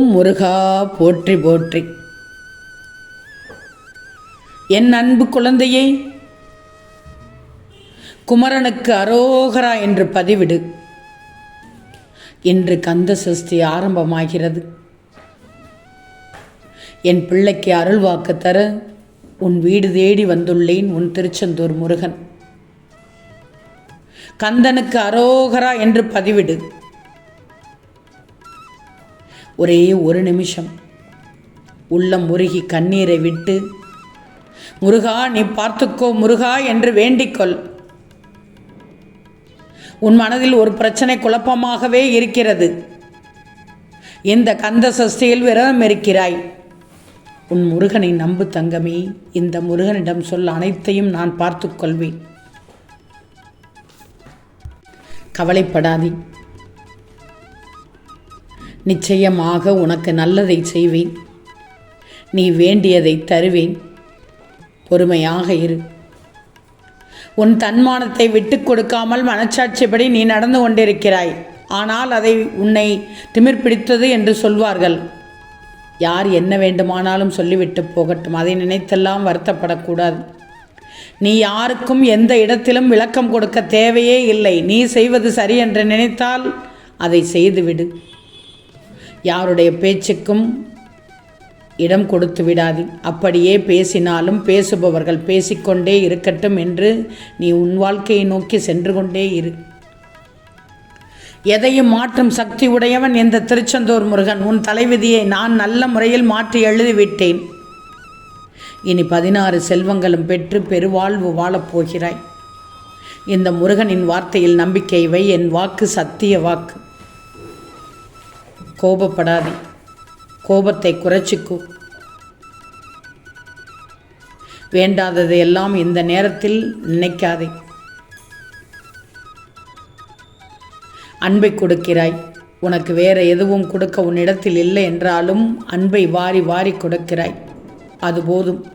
ஓம் முருகா போற்றி போற்றி. என் அன்பு குழந்தையை குமரனுக்கு அரோகரா என்று பதிவிடு. இன்று கந்த சஷ்டி ஆரம்பமாகிறது. என் பிள்ளைக்கு அருள்வாக்கு தர உன் வீடு தேடி வந்துள்ளேன் உன் திருச்செந்தூர் முருகன். கந்தனுக்கு அரோகரா என்று பதிவிடு. ஒரே ஒரு நிமிஷம். உள்ளம் உருகி கண்ணீரை விட்டு முருகா நீ பார்த்துக்கோ முருகா என்று வேண்டிக்கொள். உன் மனதில் ஒரு பிரச்சனை குழப்பமாகவே இருக்கிறது. இந்த கந்த சஷ்டியில் விரதம் இருக்கிறாய்? உன் முருகனை நம்பு தங்கமே இந்த முருகனிடம் சொல் அனைத்தையும் நான் பார்த்துக்கொள்வேன். கவலைப்படாதே. நிச்சயமாக உனக்கு நல்லதை செய்வேன். நீ வேண்டியதை தருவேன். பொறுமையாக இரு. உன் தன்மானத்தை விட்டு கொடுக்காமல் மனச்சாட்சிப்படி நீ நடந்து கொண்டிருக்கிறாய். ஆனால் அதை உன்னை திமிர் பிடித்தது என்று சொல்வார்கள். யார் என்ன வேண்டுமானாலும் சொல்லிவிட்டு போகட்டும். அதை நினைத்தெல்லாம் வருத்தப்படக்கூடாது. நீ யாருக்கும் எந்த இடத்திலும் விளக்கம் கொடுக்க தேவையே இல்லை. நீ செய்வது சரி என்று நினைத்தால் அதை செய்துவிடு. யாருடைய பேச்சுக்கும் இடம் கொடுத்து விடாது. அப்படியே பேசினாலும் பேசுபவர்கள் பேசிக்கொண்டே இருக்கட்டும் என்று நீ உன் வாழ்க்கையை நோக்கி சென்று கொண்டே இரு. எதையும் மாற்றும் சக்தி உடையவன் இந்த திருச்செந்தூர் முருகன்? உன் தலைவிதியை நான் நல்ல முறையில் மாற்றி எழுதிவிட்டேன். இனி பதினாறு செல்வங்களும் பெற்று பெருவாழ்வு வாழப்போகிறாய் இந்த முருகனின் வார்த்தையில் நம்பிக்கை வை. என் வாக்கு சத்திய வாக்கு. கோபப்படாதே. கோபத்தை குறைச்சிக்கோ. வேண்டாததை எல்லாம் இந்த நேரத்தில் நினைக்காதே. அன்பை கொடுக்கிறாய். உனக்கு வேற எதுவும் கொடுக்க உன்னிடத்தில் இல்லை என்றாலும் அன்பை வாரி வாரி கொடுக்கிறாய். அது போதும்.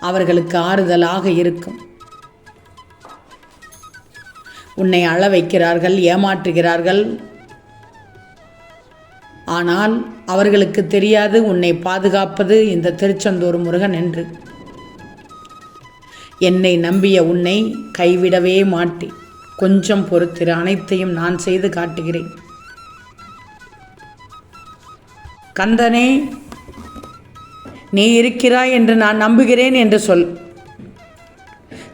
அவர்களுக்கு ஆறுதலாக இருக்கும். உன்னை அள வைக்கிறார்கள் ஏமாற்றுகிறார்கள் ஆனால் அவர்களுக்கு தெரியாது உன்னை பாதுகாப்பது இந்த திருச்செந்தூர் முருகன் என்று. என்னை நம்பிய உன்னை கைவிடவே மாட்டேன். கொஞ்சம் பொறுத்திரு அனைத்தையும் நான் செய்து காட்டுகிறேன். கந்தனே நீ இருக்கிறாய் என்று நான் நம்புகிறேன் என்று சொல்.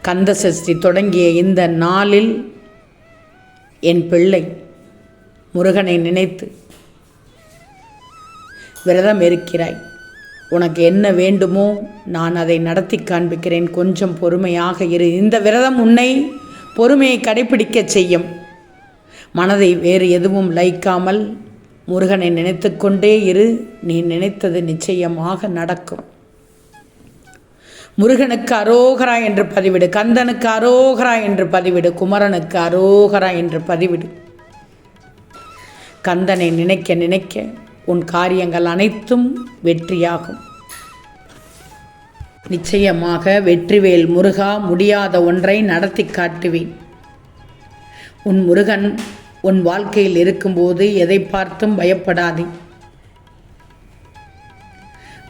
கந்த சஷ்டி தொடங்கிய இந்த நாளில் என் பிள்ளை முருகனை நினைத்து விரதம் இருக்கிறாய். உனக்கு என்ன வேண்டுமோ நான் அதை நடத்தி காண்பிக்கிறேன். கொஞ்சம் பொறுமையாக இரு. இந்த விரதம் உன்னை பொறுமையை கடைபிடிக்க செய்யும். மனதை வேறு எதுவும் லைக்காமல் முருகனை நினைத்து கொண்டே இரு. நீ நினைத்தது நிச்சயமாக நடக்கும். முருகனுக்கு அரோகரா என்று பதிவிடு. கந்தனுக்கு அரோகரா என்று பதிவிடு. குமரனுக்கு அரோகரா என்று பதிவிடு. கந்தனை நினைக்க நினைக்க உன் காரியங்கள் அனைத்தும் வெற்றியாகும். நிச்சயமாக வெற்றிவேல் முருகா முடியாத ஒன்றை நடத்தி காட்டுவேன். உன் முருகன் உன் வாழ்க்கையில் இருக்கும்போது எதை பார்த்தும் பயப்படாதே.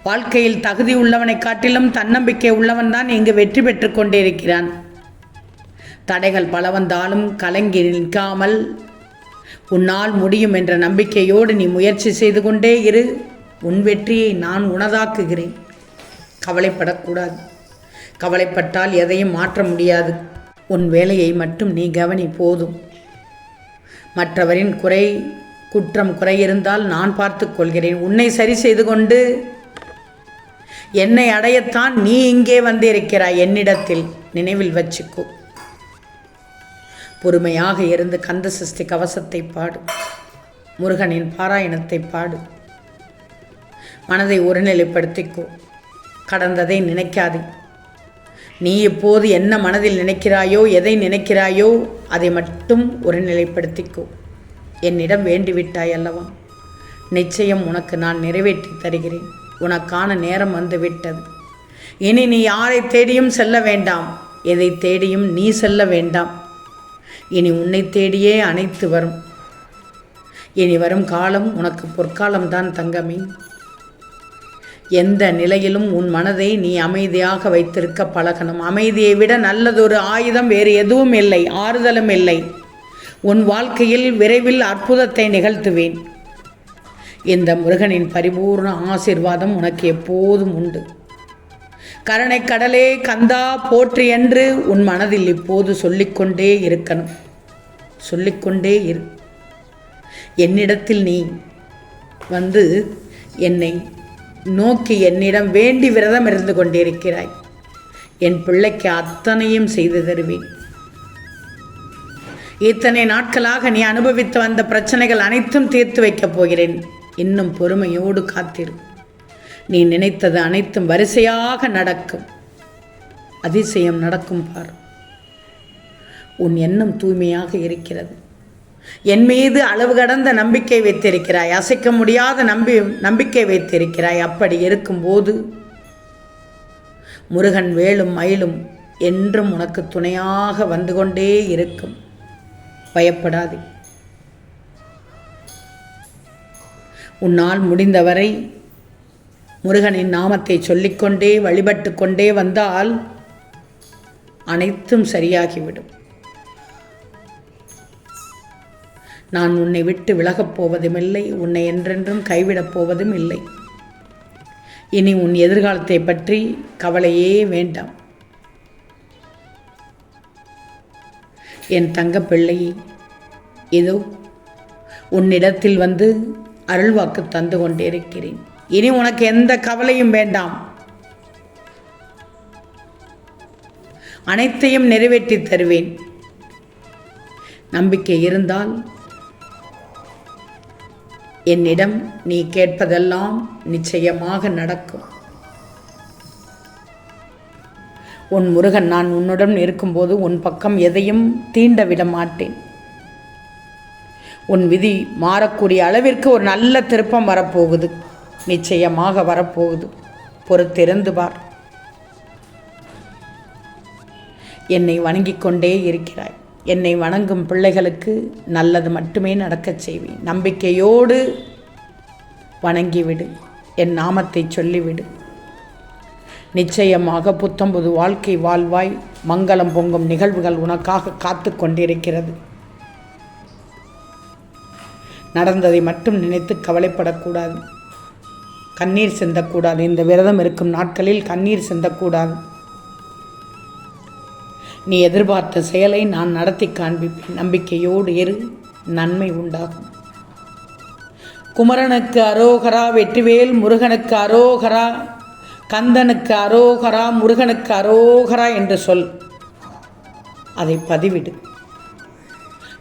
வாழ்க்கையில் தகுதி உள்ளவனை காட்டிலும் தன்னம்பிக்கை உள்ளவன் தான் இங்கு வெற்றி பெற்று கொண்டிருக்கிறான். தடைகள் பல வந்தாலும் கலங்கி நிற்காமல் உன்னால் முடியும் என்ற நம்பிக்கையோடு நீ முயற்சி செய்து கொண்டே இரு. உன் வெற்றியை நான் உனதாக்குகிறேன். கவலைப்படக்கூடாது. கவலைப்பட்டால் எதையும் மாற்ற முடியாது. உன் வேலையை மட்டும் நீ கவனி போதும். மற்றவரின் குறை குற்றம் குறை இருந்தால் நான் பார்த்து கொள்கிறேன். உன்னை சரி செய்து கொண்டு என்னை அடையத்தான் நீ இங்கே வந்திருக்கிறாய். என்னிடத்தில் நினைவில் வச்சுக்கோ. பொறுமையாக இருந்து கந்த சஷ்டி கவசத்தை பாடு. முருகனின் பாராயணத்தை பாடு. மனதை ஒருநிலைப்படுத்திக்கோ. கடந்ததை நினைக்காதே. நீ இப்போது என்ன மனதில் நினைக்கிறாயோ எதை நினைக்கிறாயோ அதை மட்டும் ஒருநிலைப்படுத்திக்கோ. என்னிடம் வேண்டிவிட்டாய் அல்லவா? நிச்சயம் உனக்கு நான் நிறைவேற்றி தருகிறேன். உனக்கான நேரம் வந்துவிட்டது. இனி நீ யாரை தேடியும் செல்ல வேண்டாம். எதை தேடியும் நீ செல்ல வேண்டாம். இனி உன்னை தேடியே அனைத்து வரும். இனி வரும் காலம் உனக்கு பொற்காலம்தான் தங்கமே. எந்த நிலையிலும் உன் மனதை நீ அமைதியாக வைத்திருக்க பழகணும். அமைதியை விட நல்லதொரு ஆயுதம் வேறு எதுவும் இல்லை ஆறுதலும் இல்லை. உன் வாழ்க்கையில் விரைவில் அற்புதத்தை நிகழ்த்துவேன். இந்த முருகனின் பரிபூர்ண ஆசிர்வாதம் உனக்கு எப்போதும் உண்டு. கருணை கடலே கந்தா போற்றி என்று உன் மனதில் இப்போது சொல்லிக்கொண்டே இருக்கணும். சொல்லிக்கொண்டே இரு. என்னிடத்தில் நீ வந்து என்னை நோக்கி என்னிடம் வேண்டி விரதம் இருந்து கொண்டிருக்கிறாய். என் பிள்ளைக்கு அத்தனையும் செய்து தருவேன். இத்தனை நாட்களாக நீ அனுபவித்து வந்த பிரச்சனைகள் அனைத்தும் தீர்த்து வைக்கப் போகிறேன். இன்னும் பொறுமையோடு காத்திரு. நீ நினைத்தது அனைத்தும் வரிசையாக நடக்கும். அதிசயம் நடக்கும் பார். உன் எண்ணம் தூய்மையாக இருக்கிறது. என் மீது அளவு கடந்த நம்பிக்கை வைத்திருக்கிறாய். அசைக்க முடியாத நம்பி நம்பிக்கை வைத்திருக்கிறாய். அப்படி இருக்கும்போது முருகன் வேலும் மயிலும் என்றும் உனக்கு துணையாக வந்து கொண்டே இருக்கும். பயப்படாதே. உன்னால் முடிந்தவரை முருகனின் நாமத்தை சொல்லிக்கொண்டே வழிபட்டு கொண்டே வந்தால் அனைத்தும் சரியாகிவிடும். நான் உன்னை விட்டு விலகப் போவதும் இல்லை உன்னை என்றென்றும் கைவிடப் போவதும் இல்லை இனி உன் எதிர்காலத்தை பற்றி கவலையே வேண்டாம். என் தங்கப்பிள்ளை இதோ உன்னிடத்தில் வந்து அருள்வாக்கு தந்து கொண்டிருக்கிறேன். இனி உனக்கு எந்த கவலையும் வேண்டாம். அனைத்தையும் நிறைவேற்றி தருவேன். நம்பிக்கை இருந்தால் என்னிடம் நீ கேட்பதெல்லாம் நிச்சயமாக நடக்கும். உன் முருகன் நான் உன்னுடன் இருக்கும்போது உன் பக்கம் எதையும் தீண்ட விட மாட்டேன். உன் விதி மாறக்கூடிய அளவிற்கு ஒரு நல்ல திருப்பம் வரப்போகுது. நிச்சயமாக வரப்போகுது. பொறுத்திருந்து பார். என்னை வணங்கிக் கொண்டே இருக்கிறாய். என்னை வணங்கும் பிள்ளைகளுக்கு நல்லது மட்டுமே நடக்கச் செய்வேன் நம்பிக்கையோடு வணங்கிவிடு. என் நாமத்தை சொல்லிவிடு. நிச்சயமாக புத்தம்புது வாழ்க்கை வாழ்வாய் மங்களம் பொங்கும் நிகழ்வுகள் உனக்காக காத்து கொண்டிருக்கிறது. நடந்ததை மட்டும் நினைத்து கவலைப்படக்கூடாது. கண்ணீர் சிந்தக்கூடாது. இந்த விரதம் இருக்கும் நாட்களில் கண்ணீர் சிந்தக்கூடாது. நீ எதிர்பார்த்த செயலை நான் நடத்தி காண்பிப்பேன். நம்பிக்கையோடு இரு நன்மை உண்டாகும். குமரனுக்கு அரோகரா வெற்றிவேல் முருகனுக்கு அரோகரா கந்தனுக்கு அரோகரா முருகனுக்கு அரோகரா என்று சொல். அதை பதிவிடு.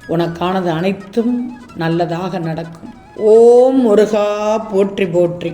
உனக்கானது அனைத்தும் நல்லதாக நடக்கும். ஓம் முருகா போற்றி போற்றி.